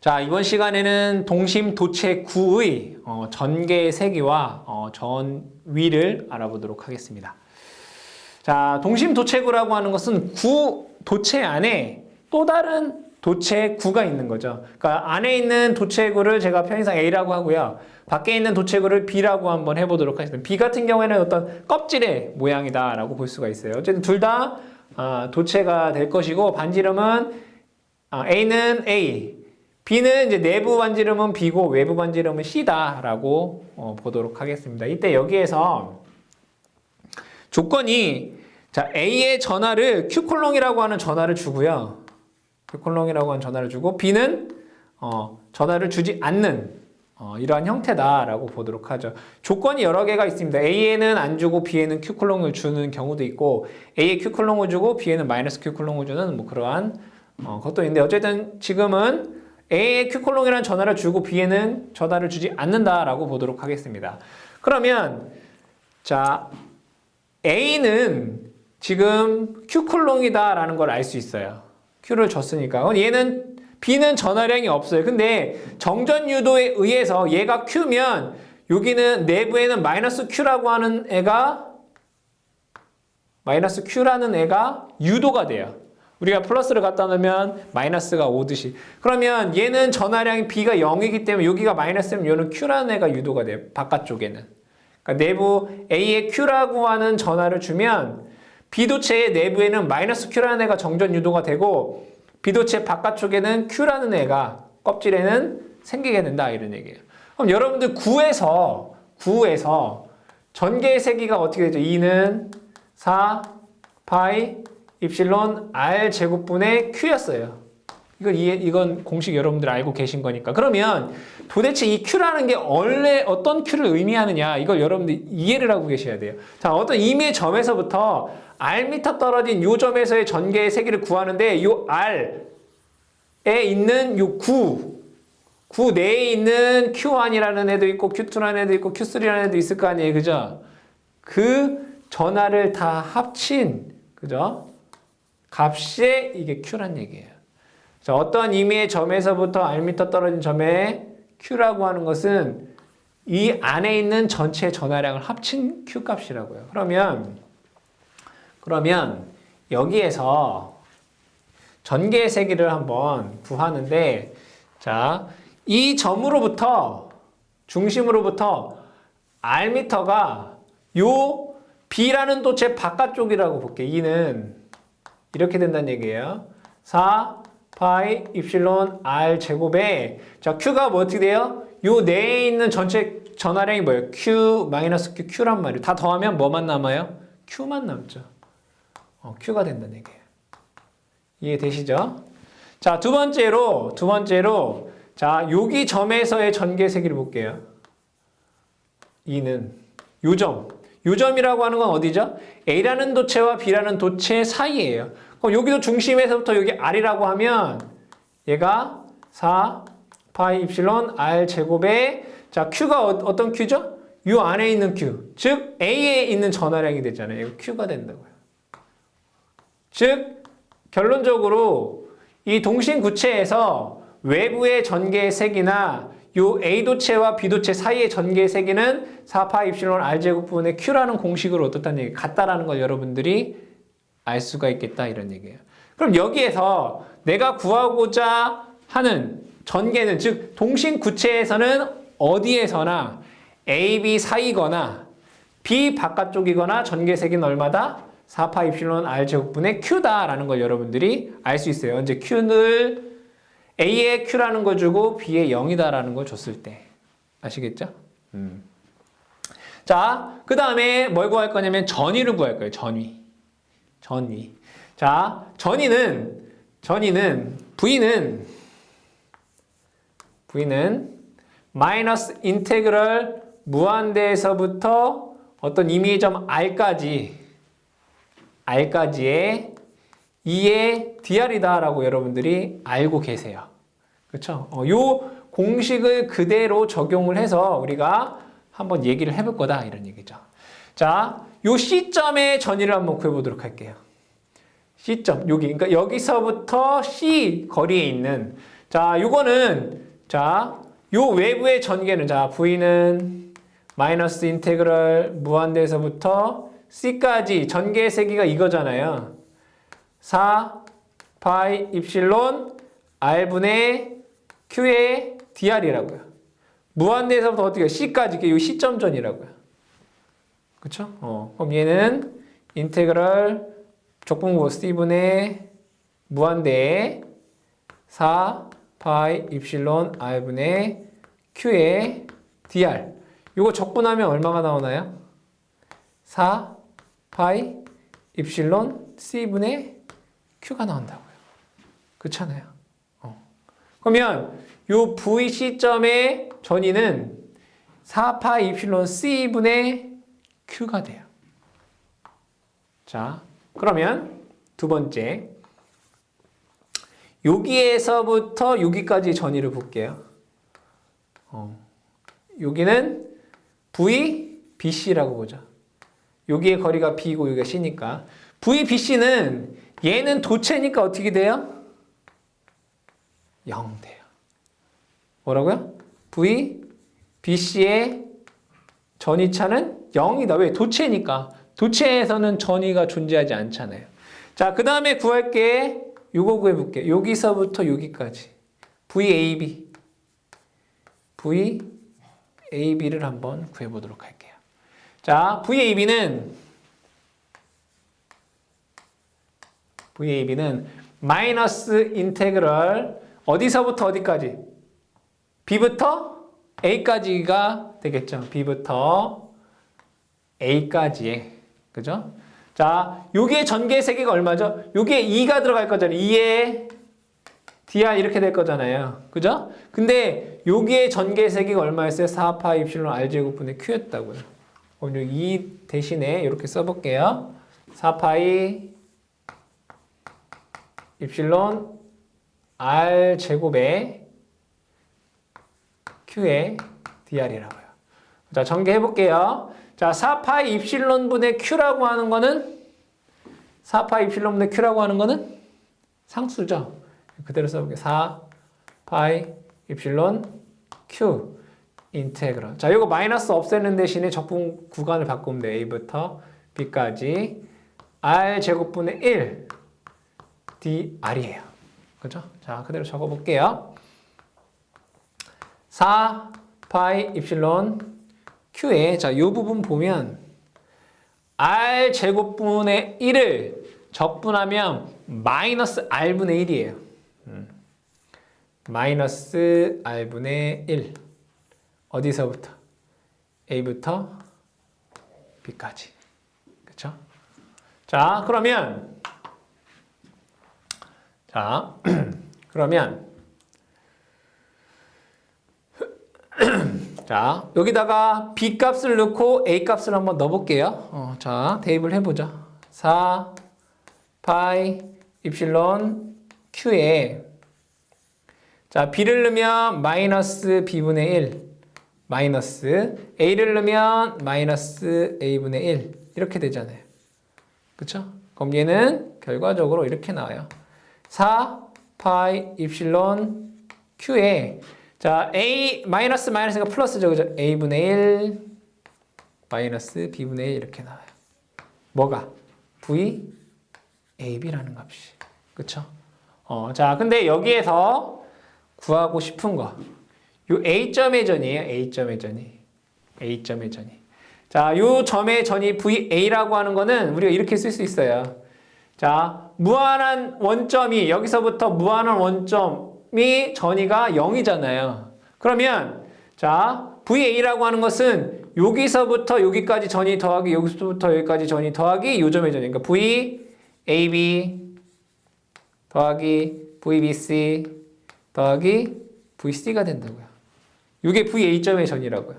자, 이번 시간에는 동심 도체 구의 어, 전개 세기와 어, 전위를 알아보도록 하겠습니다. 자, 동심 도체구라고 하는 것은 구 도체 안에 또 다른 도체 구가 있는 거죠. 그러니까 안에 있는 도체구를 제가 편의상 A라고 하고요. 밖에 있는 도체구를 B라고 한번 해보도록 하겠습니다. B 같은 경우에는 어떤 껍질의 모양이다라고 볼 수가 있어요. 어쨌든 둘 다 도체가 될 것이고 반지름은 아, A는 A, B는 이제 내부 반지름은 B고 외부 반지름은 C다라고 어, 보도록 하겠습니다. 이때 여기에서 조건이 자 A의 전화를 Q콜롱이라고 하는 전화를 주고요. Q콜롱이라고 하는 전화를 주고 B는 어, 전화를 주지 않는 어, 이러한 형태다라고 보도록 하죠. 조건이 여러 개가 있습니다. A에는 안 주고 B에는 Q콜롱을 주는 경우도 있고 A에 Q콜롱을 주고 B에는 마이너스 Q콜롱을 주는 뭐 그러한 어, 것도 있는데 어쨌든 지금은 A에 Q콜롱이라는 전화를 주고 B에는 전화를 주지 않는다라고 보도록 하겠습니다. 그러면 자 A는 지금 Q콜롱이다라는 걸 알 수 있어요. Q를 줬으니까. 얘는 B는 전화량이 없어요. 근데 정전 유도에 의해서 얘가 Q면 여기는 내부에는 마이너스 Q라고 하는 애가 마이너스 Q라는 애가 유도가 돼요. 우리가 플러스를 갖다 놓으면 마이너스가 오듯이. 그러면 얘는 전화량이 B가 0이기 때문에 여기가 마이너스면 얘는 Q라는 애가 유도가 돼요. 바깥쪽에는. 그러니까 내부 A에 Q라고 하는 전화를 주면 B도체의 내부에는 마이너스 Q라는 애가 정전 유도가 되고 B도체 바깥쪽에는 Q라는 애가 껍질에는 생기게 된다 이런 얘기예요. 그럼 여러분들 9에서 9에서 전개의 세기가 어떻게 되죠? 2는 4 파이 입실론 R 제곱분의 Q였어요. 이건 이해, 이건 공식 여러분들 알고 계신 거니까. 그러면 도대체 이 Q라는 게 원래 어떤 Q를 의미하느냐 이걸 여러분들 이해를 하고 계셔야 돼요. 자, 어떤 임의 점에서부터 R미터 떨어진 요 점에서의 전개의 세기를 구하는데 요 R에 있는 요 9, 9 내에 있는 Q1이라는 애도 있고 Q2라는 애도 있고 Q3라는 애도 있을 거 아니에요. 그죠? 그 전화를 다 합친 그죠? 값에 이게 Q란 얘기예요. 자, 어떤 임의의 점에서부터 R미터 떨어진 점에 Q라고 하는 것은 이 안에 있는 전체 전화량을 합친 Q 값이라고요. 그러면 그러면 여기에서 전개 세기를 한번 구하는데 자, 이 점으로부터 중심으로부터 R미터가 요 B라는 도체 바깥쪽이라고 볼게요. 이는 이렇게 된다는 얘기예요. 4 파이 입실론 R 제곱에 자 Q가 뭐 어떻게 돼요? 요 내에 있는 전체 전화량이 뭐예요? Q 마이너스 Q Q란 말이에요. 다 더하면 뭐만 남아요? Q만 남죠. 어, Q가 된다는 얘기예요. 이해되시죠? 자, 두 번째로 두 번째로 자, 여기 점에서의 전개 세기를 볼게요. 이는 요 점. 요 점이라고 하는 건 어디죠? A라는 도체와 B라는 도체 사이예요. 그럼 여기도 중심에서부터 여기 R이라고 하면 얘가 4 파이 입실론 R 제곱에 자 Q가 어, 떤 Q죠? 요 안에 있는 Q 즉 A에 있는 전화량이 되잖아요. 이거 Q가 된다고요. 즉 결론적으로 이 동심 구체에서 외부의 전개의 색이나 요 A도체와 B도체 사이의 전개의 세기는 4파 입실론 R제곱 분의 Q라는 공식으로 어떻다는 얘기 같다라는 걸 여러분들이 알 수가 있겠다 이런 얘기예요. 그럼 여기에서 내가 구하고자 하는 전개는 즉 동심 구체에서는 어디에서나 A, B 사이거나 B 바깥쪽이거나 전개 세기는 얼마다? 4파 입실론 R제곱분의 Q다라는 걸 여러분들이 알 수 있어요. 언제 Q를 A에 Q라는 거 주고 B에 0이다라는 걸 줬을 때. 아시겠죠? 음. 자, 그 다음에 뭘 구할 거냐면 전위를 구할 거예요. 전위. 전위. 자, 전위는, 전위는, V는, V는 마이너스 인테그럴 무한대에서부터 어떤 임의의 점 R까지, R까지의 2의 DR이다라고 여러분들이 알고 계세요. 그렇죠? 어, 요 공식을 그대로 적용을 해서 우리가 한번 얘기를 해볼 거다 이런 얘기죠. 자, 요 C점의 전위를 한번 구해보도록 할게요. C점 여기 그러니까 여기서부터 C 거리에 있는 자, 요거는 자, 요 외부의 전개는 자, V는 마이너스 인테그럴 무한대에서부터 C까지 전개의 세기가 이거잖아요. 4 파이 입실론 R분의 Q의 DR이라고요. 무한대에서부터 어떻게? C까지 이게 요 시점전이라고요. 그쵸? 어, 그럼 얘는 인테그럴 적분고 C분의 무한대 4 파이 입실론 R분의 Q의 DR 이거 적분하면 얼마가 나오나요? 4 파이 입실론 C분의 Q가 나온다고요. 그렇잖아요. 어. 그러면 요 V 시점의 전위는 4파 입실론 C분의 Q가 돼요. 자, 그러면 두 번째 여기에서부터 여기까지 전위를 볼게요. 어. 여기는 V, BC라고 보자. 여기의 거리가 B고 여기가 C니까 V, BC는 얘는 도체니까 어떻게 돼요? 0 돼요. 뭐라고요? V, BC의 전위차는 0이다. 왜? 도체니까. 도체에서는 전위가 존재하지 않잖아요. 자, 그 다음에 구할 게. 요거 구해볼게. 여기서부터 여기까지. VAB. VAB를 한번 구해보도록 할게요. 자, VAB는 VAB는 마이너스 인테그럴 어디서부터 어디까지? B부터 A까지가 되겠죠. B부터 A까지의 그죠? 자, 요게 전개 세기가 얼마죠? 요게 2가 들어갈 거잖아요. 2에 dr 이렇게 될 거잖아요. 그죠? 근데 여기에 전개 세기가 얼마였어요? 4파 입실론 r제곱 분의 q였다고요. 그럼 2 대신에 이렇게 써볼게요. 4파이 입실론 r제곱의 q의 dr이라고요. 자, 전개해 볼게요. 자, 4파이 입실론분의 q라고 하는 거는 4파이 입실론분의 q라고 하는 거는 상수죠. 그대로 써볼게요. 4 파이 입실론 q 인테그럴. 자, 이거 마이너스 없애는 대신에 적분 구간을 바꾸면 돼요. a부터 b까지 r 제곱분의 1 dr이에요. 그죠? 자, 그대로 적어 볼게요. 4 파이 입실론 q에 자, 이 부분 보면 r 제곱분의 1을 적분하면 마이너스 r분의 1이에요. 마이너스 r분의 1 어디서부터? a부터 b까지 그쵸? 자 그러면 자 그러면 자 여기다가 b 값을 넣고 a 값을 한번 넣어볼게요 어, 자 대입을 해보자 4 파이 입실론 q에 자, b를 넣으면 마이너스 b분의 1 마이너스 a를 넣으면 마이너스 a분의 1 이렇게 되잖아요. 그쵸? 그럼 얘는 결과적으로 이렇게 나와요. 4 파이 입실론 q에 자, a 마이너스 마이너스가 플러스죠. 그죠? a분의 1 마이너스 b분의 1 이렇게 나와요. 뭐가? v ab라는 값이. 그쵸? 어, 자, 근데 여기에서 구하고 싶은 거. 요 A점의 전이에요. A점의 전이. A점의 전이. 자, 요 점의 전이 VA라고 하는 거는 우리가 이렇게 쓸 수 있어요. 자, 무한한 원점이 여기서부터 무한한 원점이 전이가 0이잖아요. 그러면 자, VA라고 하는 것은 여기서부터 여기까지 전이 더하기 여기서부터 여기까지 전이 더하기 요 점의 전이. 그러니까 VAB 더하기 VBC 더하기 VC가 된다고요. 이게 VA점의 전이라고요.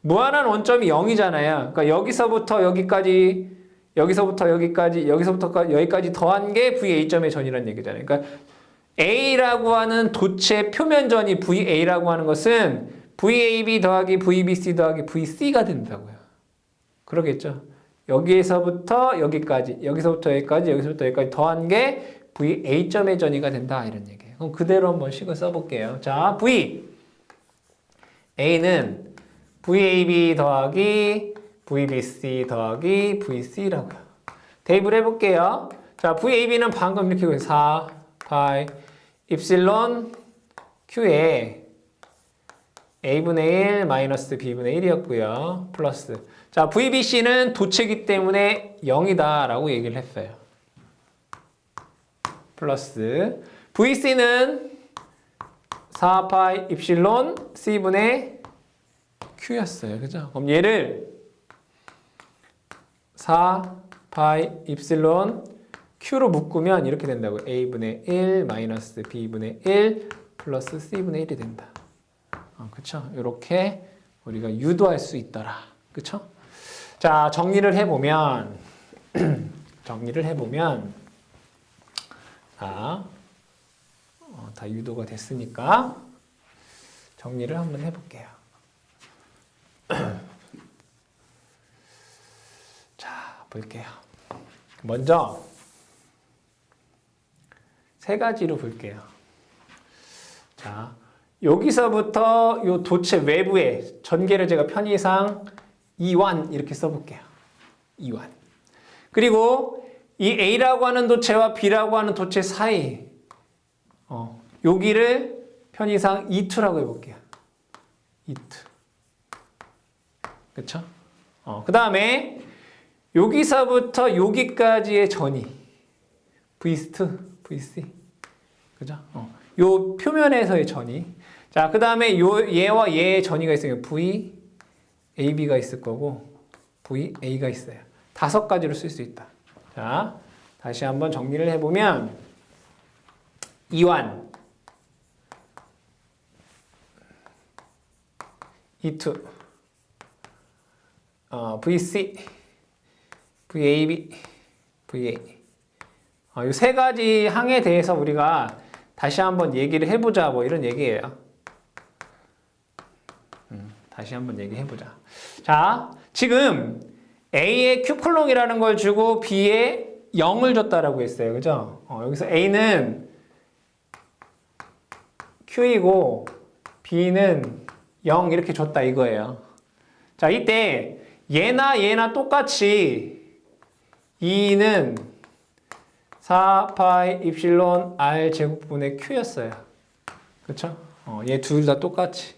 무한한 원점이 0이잖아요. 그러니까 여기서부터 여기까지 여기서부터 여기까지 여기서부터 여기까지 더한 게 VA점의 전이라는 얘기잖아요. 그러니까 A라고 하는 도체 표면전이 VA라고 하는 것은 VAB 더하기 VBC 더하기 VC가 된다고요. 그러겠죠. 여기에서부터 여기까지, 여기서부터 여기까지, 여기서부터 여기까지 더한 게 VA점의 전이가 된다 이런 얘기예요. 그럼 그대로 한번 식을 써볼게요. 자, V. A는 VAB 더하기 VBC 더하기 VC라고요. 대입을 해볼게요. 자, VAB는 방금 이렇게 4 파이 입실론 Q에 A분의 1 마이너스 B분의 1이었고요. 플러스. 자, VBC는 도체기 때문에 0이다 라고 얘기를 했어요. 플러스. VC는 4파이 입실론 C분의 Q였어요. 그죠? 그럼 얘를 4 파이 입실론 Q로 묶으면 이렇게 된다고. A분의 1 마이너스 B분의 1 플러스 C분의 1이 된다. 어, 그쵸? 이렇게 우리가 유도할 수 있더라. 그쵸? 자, 정리를 해보면, 정리를 해보면, 자, 어, 다 유도가 됐으니까, 정리를 한번 해볼게요. 자, 볼게요. 먼저, 세 가지로 볼게요. 자, 여기서부터 요 도체 외부에 전개를 제가 편의상 2완 이렇게 써볼게요. 2완. 그리고 이 A라고 하는 도체와 B라고 하는 도체 사이 어, 여기를 편의상 2투라고 해볼게요. 2투. 그쵸? 어, 그 다음에 여기서부터 여기까지의 전이 V2, VC. 그죠? 어. 요 표면에서의 전이. 자, 그 다음에 요 얘와 얘의 전이가 있으면 V, AB가 있을 거고 V, A가 있어요. 다섯 가지로 쓸 수 있다. 자, 다시 한번 정리를 해보면 이완, E2, 어, VC, VAB, VA. 어, 이세 가지 항에 대해서 우리가 다시 한번 얘기를 해보자 뭐 이런 얘기예요. 음, 다시 한번 얘기해보자. 자, 지금 A의 Q클롱이라는 걸 주고 B에 0을 줬다라고 했어요. 그죠? 어, 여기서 A는 Q이고 B는 0 이렇게 줬다 이거예요. 자, 이때 얘나 얘나 똑같이 2는 4파이 입실론 R 제곱분의 Q였어요. 그쵸? 어, 얘 둘 다 똑같이.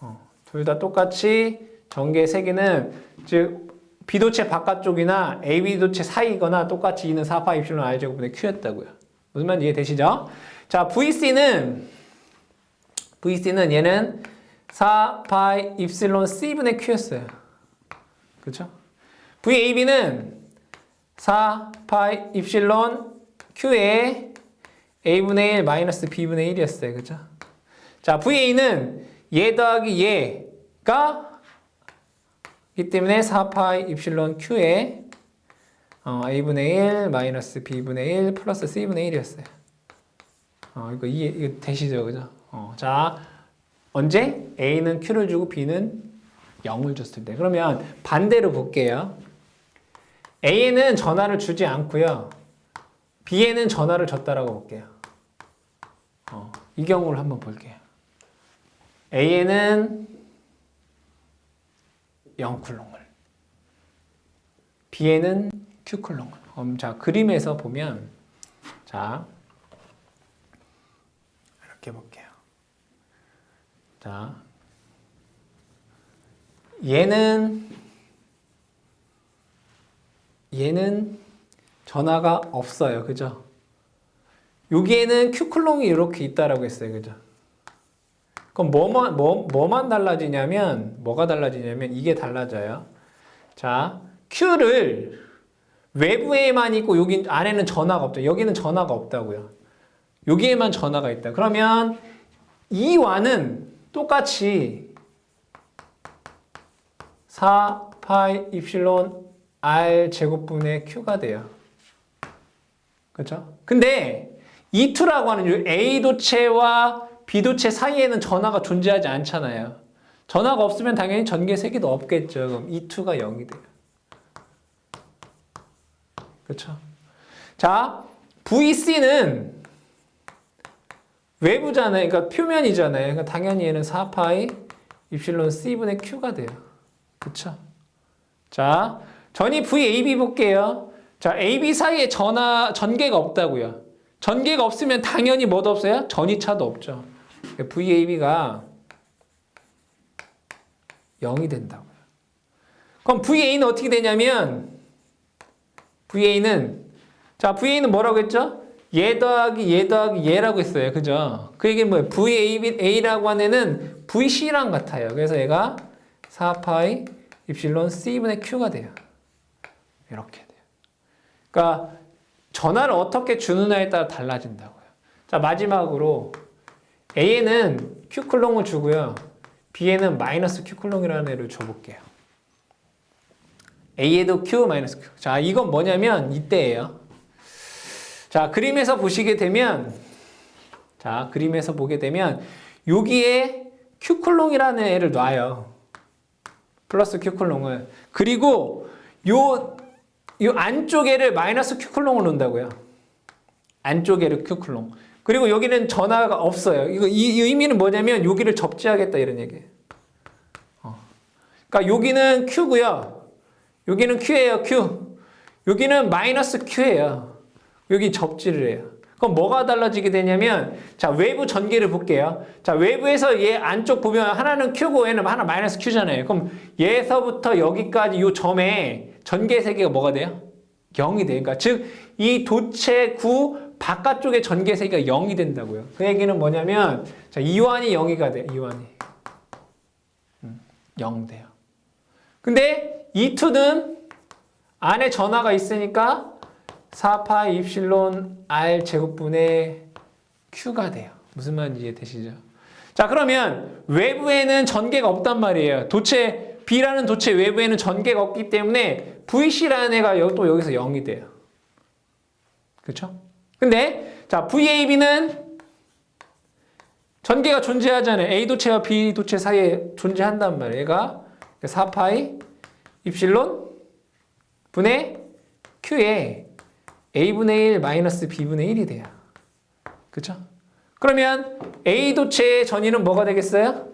어, 둘 다 똑같이 전개 세기는 즉 B도체 바깥쪽이나 AB도체 사이거나 똑같이 2는 4파이 입실론 R 제곱분의 Q였다고요. 무슨 말인지 이해되시죠? 자, VC는 VC는 얘는 4파이 입실론 C분의 Q였어요. 그쵸? VAB는 4 파이 입실론 Q에 A분의 1 마이너스 B분의 1이었어요. 그죠? 자, VA는 얘 더하기 얘가 이 때문에 4 파이 입실론 Q에 어, A분의 1 마이너스 B분의 1 플러스 C분의 1이었어요. 어, 이거 이해 이거 되시죠? 그죠? 어, 자, 언제 A는 Q를 주고 B는 0을 줬을 때. 그러면 반대로 볼게요. A에는 전화를 주지 않고요. B에는 전화를 줬다라고 볼게요. 어, 이 경우를 한번 볼게요. A에는 0쿨롱을 B에는 Q쿨롱을 음, 자 그림에서 보면 자 이렇게 볼게요. 자 얘는 얘는 전화가 없어요. 그죠? 여기에는 Q클롱이 이렇게 있다라고 했어요. 그죠? 그럼 뭐만, 뭐, 뭐만 달라지냐면, 뭐가 달라지냐면, 이게 달라져요. 자, Q를 외부에만 있고, 여기 안에는 전화가 없다. 여기는 전화가 없다고요. 여기에만 전화가 있다. 그러면 이와는 똑같이 4 파이 입실론 R 제곱분의 Q가 돼요. 그렇죠? 근데 E2라고 하는 A 도체와 B 도체 사이에는 전화가 존재하지 않잖아요. 전화가 없으면 당연히 전개 세기도 없겠죠. 그럼 E2가 0이 돼요. 그렇죠? 자, VC는 외부잖아요. 그러니까 표면이잖아요. 그러니까 당연히 얘는 4파이 입실론 C분의 Q가 돼요. 그쵸? 자, 전이 VAB 볼게요. 자, AB 사이에 전화, 전개가 없다고요. 전개가 없으면 당연히 뭐도 없어요? 전이차도 없죠. VAB가 0이 된다고요. 그럼 VA는 어떻게 되냐면 VA는 자 VA는 뭐라고 했죠? 얘 더하기 얘 더하기 얘라고 했어요. 그죠? 그 얘기는 뭐예요? VA라고 하는 애는 VC랑 같아요. 그래서 얘가 4파이 입실론 C분의 Q가 돼요. 이렇게 돼요. 그러니까 전화를 어떻게 주느냐에 따라 달라진다고요. 자 마지막으로 A에는 Q 쿨롱을 주고요. B에는 마이너스 Q 쿨롱이라는 애를 줘볼게요. A에도 Q 마이너스 Q. 자 이건 뭐냐면 이때예요. 자 그림에서 보시게 되면 자 그림에서 보게 되면 여기에 Q 쿨롱이라는 애를 놔요. 플러스 Q 쿨롱을 그리고 요, 요 안쪽에를 마이너스 Q 쿨롱을 놓는다고요. 안쪽에를 쿨롱. 그리고 여기는 전화가 없어요. 이거 이, 이 의미는 뭐냐면 여기를 접지하겠다 이런 얘기예요. 어. 그러니까 여기는 Q고요. 여기는 Q예요. Q. 여기는 마이너스 Q예요. 여기 접지를 해요. 그럼 뭐가 달라지게 되냐면 자 외부 전개를 볼게요. 자 외부에서 얘 안쪽 보면 하나는 Q고 얘는 하나 마이너스 Q잖아요. 그럼 얘서부터 여기까지 이 점에 전개 세계가 뭐가 돼요? 0이 돼요. 그러니까 즉 이 도체 구 바깥쪽의 전개 세계가 0이 된다고요. 그 얘기는 뭐냐면 자 이완이 0이가 돼요. 이완이 음, 0 돼요. 근데 이 투는 안에 전화가 있으니까 4파 입실론 R 제곱분의 Q가 돼요. 무슨 말인지 이해되시죠? 자 그러면 외부에는 전개가 없단 말이에요. 도체 B라는 도체 외부에는 전개가 없기 때문에 VC라는 애가 여- 또 여기서 0이 돼요. 그렇죠? 근데 자 VAB는 전개가 존재하잖아요. A 도체와 B 도체 사이에 존재한단 말이에요. 얘가 4파이 입실론 분의 Q에 A분의 1 마이너스 B분의 1이 돼요. 그쵸? 그러면 A 도체의 전위는 뭐가 되겠어요?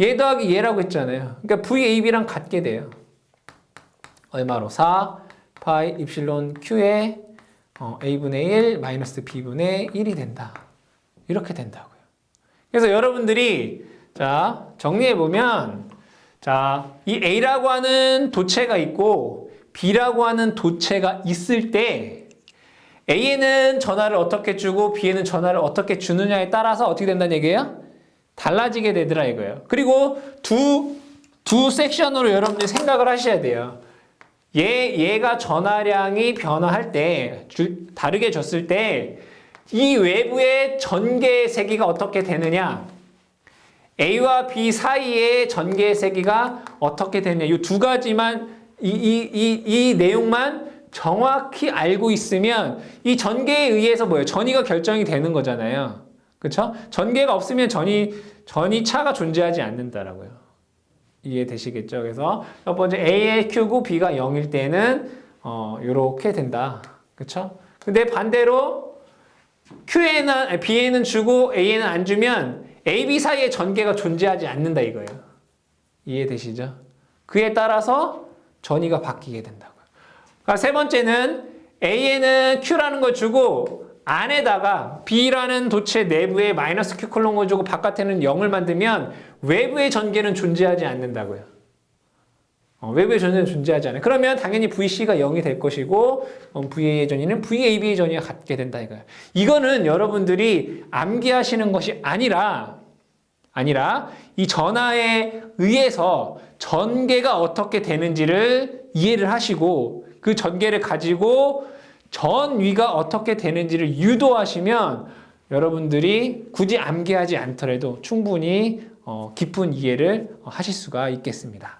얘 더하기 얘라고 했잖아요. 그러니까 VAB랑 같게 돼요. 얼마로? 4 파이 입실론 Q에 어, A분의 1 마이너스 B분의 1이 된다. 이렇게 된다고요. 그래서 여러분들이 자 정리해 보면 자 이 A라고 하는 도체가 있고 B라고 하는 도체가 있을 때 A에는 전화를 어떻게 주고 B에는 전화를 어떻게 주느냐에 따라서 어떻게 된다는 얘기예요? 달라지게 되더라 이거예요. 그리고 두, 두 섹션으로 여러분들이 생각을 하셔야 돼요. 얘, 얘가 전화량이 변화할 때, 주, 다르게 줬을 때, 이 외부의 전개 세기가 어떻게 되느냐? A와 B 사이의 전개 세기가 어떻게 되느냐? 이 두 가지만, 이, 이, 이, 이 내용만 정확히 알고 있으면 이 전개에 의해서 뭐예요? 전이가 결정이 되는 거잖아요. 그렇죠? 전개가 없으면 전이 전이 차가 존재하지 않는다라고요. 이해되시겠죠? 그래서 첫 번째 A의 Q고 B가 0일 때는 어 이렇게 된다. 그렇죠? 근데 반대로 Q에는 B에는 주고 A에는 안 주면 A, B 사이에 전개가 존재하지 않는다 이거예요. 이해되시죠? 그에 따라서 전이가 바뀌게 된다고요. 그러니까 세 번째는 A에는 Q라는 걸 주고 안에다가 B라는 도체 내부에 마이너스 Q 콜롱을 주고 바깥에는 0을 만들면 외부의 전개는 존재하지 않는다고요. 어, 외부의 전개는 존재하지 않아요. 그러면 당연히 VC가 0이 될 것이고 어, VA의 전위는 VAB의 전위가 같게 된다 이거예요. 이거는 여러분들이 암기하시는 것이 아니라 아니라 이 전하에 의해서 전개가 어떻게 되는지를 이해를 하시고 그 전개를 가지고 전위가 어떻게 되는지를 유도하시면 여러분들이 굳이 암기하지 않더라도 충분히 어, 깊은 이해를 하실 수가 있겠습니다.